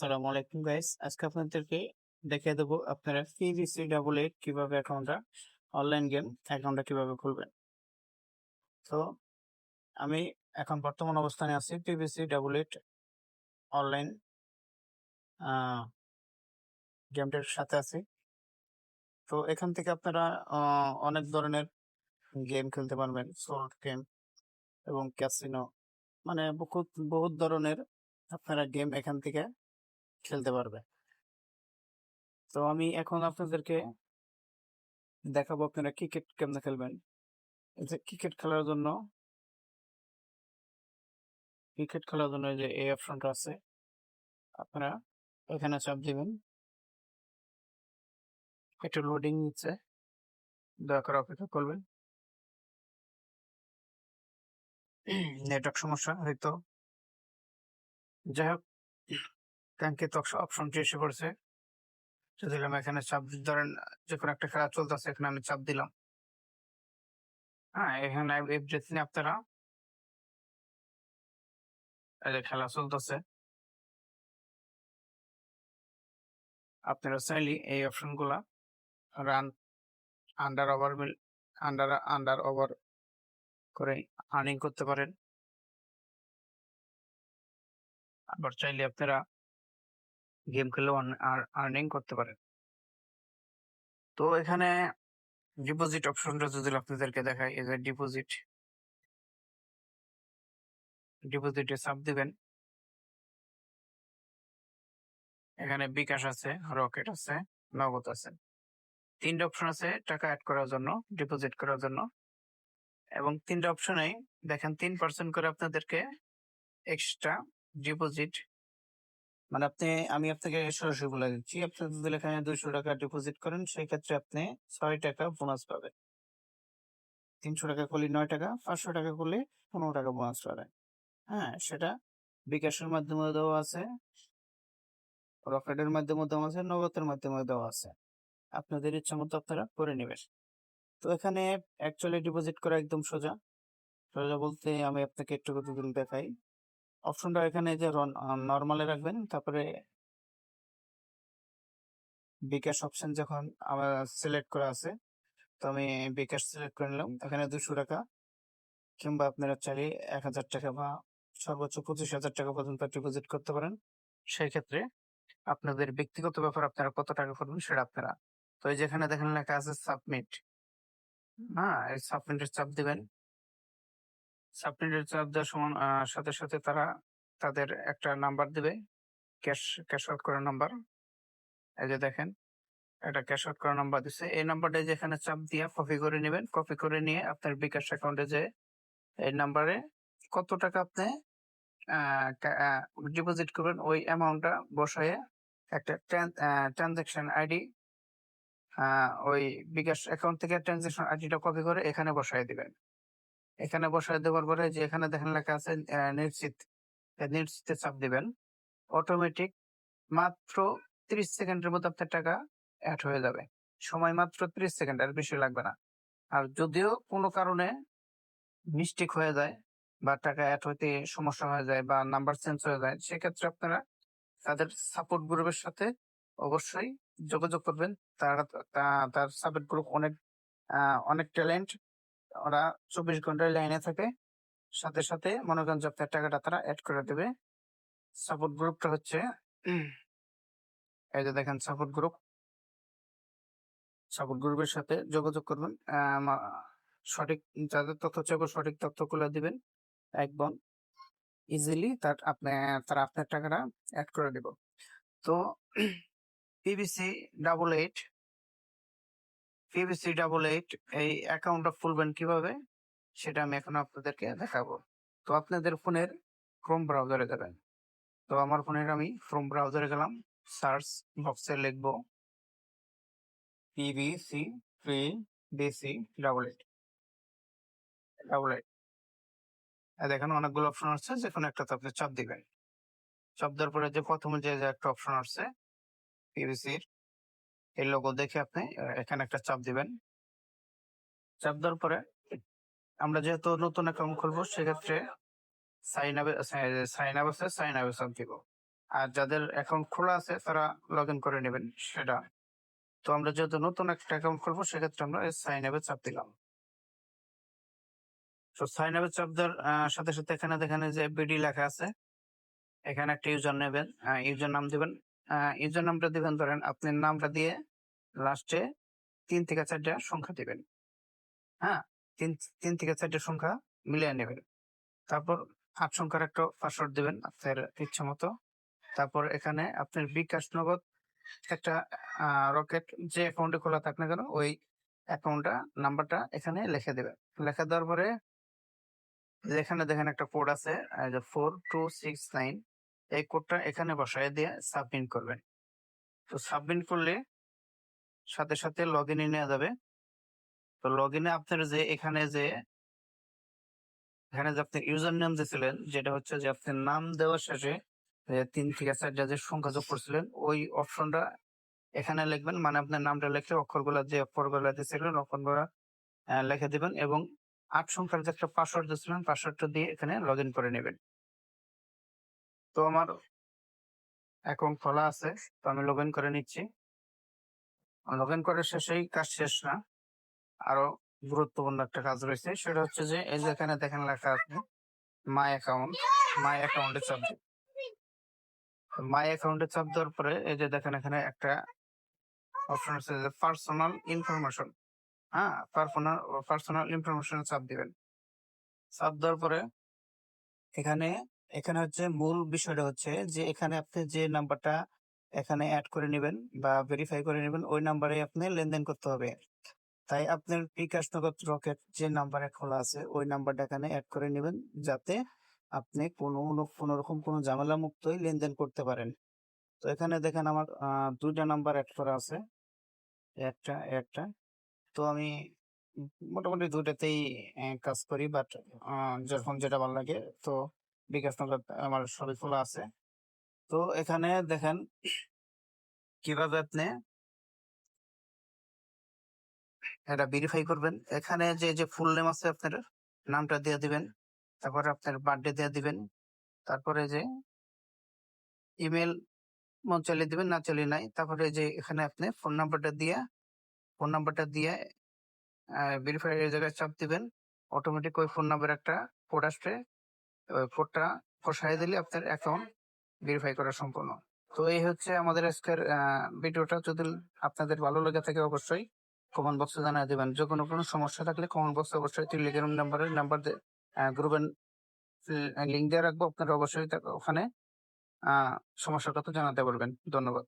আসসালামু আলাইকুম গাইস আজকে আপনাদেরকে দেখিয়ে দেবো আপনারা পিভিসি ডাবল এইট কীভাবে অ্যাকাউন্টটা অনলাইন গেম অ্যাকাউন্টটা কীভাবে খুলবেন। তো আমি এখন বর্তমান অবস্থানে আছি পিভিসি ডাবল এইট অনলাইন গেমটার সাথে আছি। তো এখান থেকে আপনারা অনেক ধরনের গেম খেলতে পারবেন। সোল্ড গেম এবং ক্যাসিনো মানে বহুত বহুত ধরনের আপনারা গেম এখান থেকে খেলতে পারবে। তো আমি এখন আপনাদেরকে দেখাবো আপনারা ক্রিকেট কেমনে খেলবেন। এই যে ক্রিকেট খেলার জন্য ক্রিকেট খেলার জন্য যে এই অপশনটা আছে আপনারা এখানে চাপ দিবেন। একটু লোডিং নিচ্ছে দয়া করে অপেক্ষা করবেন। নেটওয়ার্ক সমস্যা হয়তো। যাই হোক কাঙ্ক্ষিত অপশনটি এসে পড়ছে। দিলাম এখানে চাপ, ধরেন যে কোনো একটা খেলা চলতেছে, এখানে আমি চাপ দিলাম। হ্যাঁ এখানে এভরিথিং আপনারা খেলা চলতেছে, আপনারা চাইলে এই অপশনগুলা রান আন্ডার ওভার মিল আন্ডার আন্ডার ওভার করে আর্নিং করতে পারেন। আবার চাইলে আপনারা গেম খেলেও আর্নিং করতে পারেন। তো এখানে ডিপোজিট অপশনটা যদি আপনাদেরকে দেখাই, এই যে ডিপোজিট ডিপোজিটে চাপ দিবেন। এখানে বিকাশ আছে রকেট আছে, নগদ আছে। তিনটা অপশন আছে টাকা অ্যাড করার জন্য ডিপোজিট করার জন্য। এবং তিনটা অপশনে দেখেন, তিন পার্সেন্ট করে আপনাদেরকে এক্সট্রা ডিপোজিট মানে আপনি, আমি আপনাকে সরাসরি বলে দিচ্ছি, আপনি যদি এখানে দুইশো টাকা ডিপোজিট করেন সেই ক্ষেত্রে আপনি ছয় টাকা বোনাস পাবেন। তিনশো টাকা করলে নয় টাকা, পাঁচশো টাকা করলে পনেরো টাকা বোনাস পাবেন। হ্যাঁ সেটা বিকাশের মাধ্যমে দেওয়া আছে, রকেটের মাধ্যমে দেওয়া আছে, নগদের মাধ্যমে দেওয়া আছে। আপনাদের ইচ্ছা মতো আপনারা করে নেবেন। তো এখানে অ্যাকচুয়ালি ডিপোজিট করা একদম সোজা। সোজা বলতে আমি আপনাকে একটু কথা দেখাই। অপশনটা এখানে যে নর্মালে রাখবেন, তারপরে বিকাশ অপশন যখন আমার সিলেক্ট করা আছে, তো আমি বিকাশ সিলেক্ট করে নিলাম। এখানে দুশো টাকা কিংবা আপনারা চাইলে এক হাজার টাকা বা সর্বোচ্চ পঁচিশ হাজার টাকা পর্যন্ত ডিপোজিট করতে পারেন। সেই ক্ষেত্রে আপনাদের ব্যক্তিগত ব্যাপার আপনারা কত টাকা করবেন সেটা আপনারা, তো এই যেখানে দেখেন লেখা আছে সাবমিট হ্যাঁ এই সাবমিটের চাপ দিবেন। দেওয়ার সাথে সাথে তারা তাদের একটা নাম্বার দিবে। ক্যাশ ক্যাশ আউট করার নাম্বার। এই যে দেখেন, একটা ক্যাশ আউট করার নাম্বার দিচ্ছে এই নাম্বারটা যেখানে চাপ দিয়ে কপি করে নেবেন। কপি করে নিয়ে আপনার বিকাশ অ্যাকাউন্টে যে এই নাম্বারে কত টাকা আপনি ডিপোজিট করবেন, ওই অ্যামাউন্টটা বসায় একটা ট্রানজাকশন আইডি ওই বিকাশ অ্যাকাউন্ট থেকে ট্রানজাকশন আইডিটা কপি করে এখানে বসায় দিবেন। এখানে বসায় দেওয়ার পরে যে এখানে দেখেন লেখা আছে নিশ্চিত। নিশ্চিতে চাপ দিবেন। অটোমেটিক মাত্র ত্রিশ সেকেন্ডের মধ্যে আপনার টাকা অ্যাড হয়ে যাবে। সময় মাত্র ত্রিশ সেকেন্ড, আর বেশি লাগবে না। আর যদিও কোনো কারণে মিস্টেক হয়ে যায় বা টাকা অ্যাড হইতে সমস্যা হয়ে যায় বা নাম্বার চেঞ্জ হয়ে যায়, সেক্ষেত্রে আপনারা তাদের সাপোর্ট গ্রুপের সাথে অবশ্যই যোগাযোগ করবেন। তারা তার সাপোর্ট গ্রুপ অনেক অনেক ট্যালেন্ট ওরা চব্বিশ ঘন্টায় লাইনে থাকে। সাথে সাথে মনে করেন আপনার টাকাটা তারা অ্যাড করে দেবে। সাপোর্ট গ্রুপটা হচ্ছে এই যে দেখেন সাপোর্ট গ্রুপ সাপোর্ট গ্রুপের সাথে যোগাযোগ করবেন। সঠিক যাদের তথ্য চাইব সঠিক তথ্যগুলো দিবেন। একদম ইজিলি তার আপনি, তারা আপনার টাকাটা অ্যাড করে দেব। তো PBC double eight PBC double eight এই অ্যাকাউন্টটা খুলবেন কীভাবে? সেটা আমি এখন আপনাদেরকে দেখাবো। তো আপনাদের ফোনের ক্রোম ব্রাউজারে যাবেন। তো আমার ফোনের আমি ক্রোম ব্রাউজারে গেলাম সার্চ বক্সে লিখব PBC free BC double eight double eight দেখেন অনেকগুলো অপশন আছে যে কোনো একটাতে আপনি চাপ দিবেন। চাপ দেওয়ার পরে যে প্রথমে যে একটা অপশন আসছে পিভিসির এই লোগো দেখে আপনি এখানে একটা চাপ দিবেন। চাপ দেওয়ার পরে আমরা যেহেতু নতুন অ্যাকাউন্ট খুলবো, সেক্ষেত্রে সাইন আপ সাইন আপ আছে সাইন আপ চাপ দিব। আর যাদের অ্যাকাউন্ট খোলা আছে, তারা লগ ইন করে নেবেন সেটা। তো আমরা যেহেতু নতুন একটা অ্যাকাউন্ট খুলবো, সেক্ষেত্রে আমরা সাইন আপে চাপ দিলাম। তো সাইন আপে চাপ দেওয়ার সাথে সাথে এখানে দেখেন যে বিডি লেখা আছে। এখানে একটা ইউজার নেবেন ইউজার নাম দিবেন। ইউজার নামটা দিবেন, ধরেন আপনি নামটা দিয়ে লাস্টে তিন থেকে চারটা সংখ্যা দিবেন। হ্যাঁ? তিন তিন থেকে চারটা সংখ্যা মিলিয়ে নেবেন। তারপর আট সংখ্যার একটা পাসওয়ার্ড দিবেন, আপনার ইচ্ছা মতো। তারপর এখানে আপনার বিকাশ নগদ একটা রকেট যে অ্যাকাউন্টে খোলা থাক না কেন, ওই অ্যাকাউন্টটা নাম্বারটা এখানে লিখে দেবেন। লেখা দেওয়ার পরে, এখানে দেখেন একটা কোড আছে ফোর টু সিক্স নাইন এই কোডটা এখানে বসায় দিয়ে সাবমিট করবেন। তো সাবমিট করলে সাথে সাথে লগ ইনে নেওয়া যাবে। তো লগ ইনে আপনার যে এখানে যে এখানে যে আপনি ইউজার নেম দিয়েছিলেন, যেটা হচ্ছে যে আপনার নাম দেওয়ার শেষে তিন থেকে চারটা যে সংখ্যা যোগ করছিলেন, ওই অপশনটা এখানে লিখবেন। মানে আপনার নামটা লিখে অক্ষরগুলো যে অক্ষরগুলো দিয়েছিলেন, অক্ষরগুলো লিখে দিবেন এবং আট সংখ্যার যে একটা পাসওয়ার্ড দিয়েছিলেন, পাসওয়ার্ডটা দিয়ে এখানে লগ ইন করে নেবেন। তো আমার অ্যাকাউন্ট খোলা আছে, তো আমি লগ ইন করে নিচ্ছি। লগ ইন করার শেষেই কাজ শেষ না, আরও গুরুত্বপূর্ণ একটা কাজ রয়েছে, সেটা হচ্ছে যে, এই যে এখানে দেখেন লেখা আছে মাই অ্যাকাউন্ট মাই অ্যাকাউন্টে চাপ মাই অ্যাকাউন্টে চাপ দেওয়ার পরে, এই যে দেখেন এখানে একটা অপশন আছে যে পার্সোনাল ইনফরমেশন হ্যাঁ পার্সোনাল পার্সোনাল ইনফরমেশন চাপ দিবেন। চাপ দেওয়ার পরে, এখানে এখানে হচ্ছে মূল বিষয়টা হচ্ছে যে, এখানে আপনি যে নাম্বারটা এখানে অ্যাড করে নেবেন বা ভেরিফাই করে নেবেন, ওই নাম্বারে আপনি লেনদেন করতে হবে। তাই আপনার বিকাশ নগদ রকেট যে নাম্বারে খোলা আছে, ওই নাম্বারটা এখানে অ্যাড করে নেবেন যাতে আপনি কোনো কোনো রকম কোনো ঝামেলা মুক্তই লেনদেন করতে পারেন। তো এখানে দেখেন আমার দুইটা নাম্বার অ্যাড করা আছে। একটা একটা। তো আমি মোটামুটি দুটাতেই কাজ করি বাট যখন যেটা ভালো লাগে, তো বিকাশ নগদ আমার সবই খোলা আছে। তো এখানে দেখেন কীভাবে আপনি এটা ভেরিফাই করবেন। এখানে যে যে ফুল নেম আছে আপনার, নামটা দিয়ে দিবেন। তারপরে আপনার বার্থডে দিয়ে দিবেন। তারপরে যে ইমেল মন চালিয়ে দিবেন, না চালিয়ে নাই। তারপরে যে, এখানে আপনি ফোন নাম্বারটা দিয়ে ফোন নাম্বারটা দিয়ে ভেরিফাই জায়গায় চাপ দিবেন। অটোমেটিক ওই ফোন নাম্বার একটা কোড আসবে। কোডটা বসাই দিলে আপনার অ্যাকাউন্ট ভেরিফাই করা সম্পূর্ণ। তো এই হচ্ছে আমাদের আজকের ভিডিওটা। যদি আপনাদের ভালো লেগে থাকে অবশ্যই কমেন্ট বক্সে জানিয়ে দেবেন। যে কোনো কোনো সমস্যা থাকলে কমেন্ট বক্সে অবশ্যই টেলিগ্রাম নাম্বারে নাম্বার গ্রুপের লিঙ্ক দিয়ে রাখব। আপনারা অবশ্যই ওখানে সমস্যার কথা জানাতে পারবেন। ধন্যবাদ।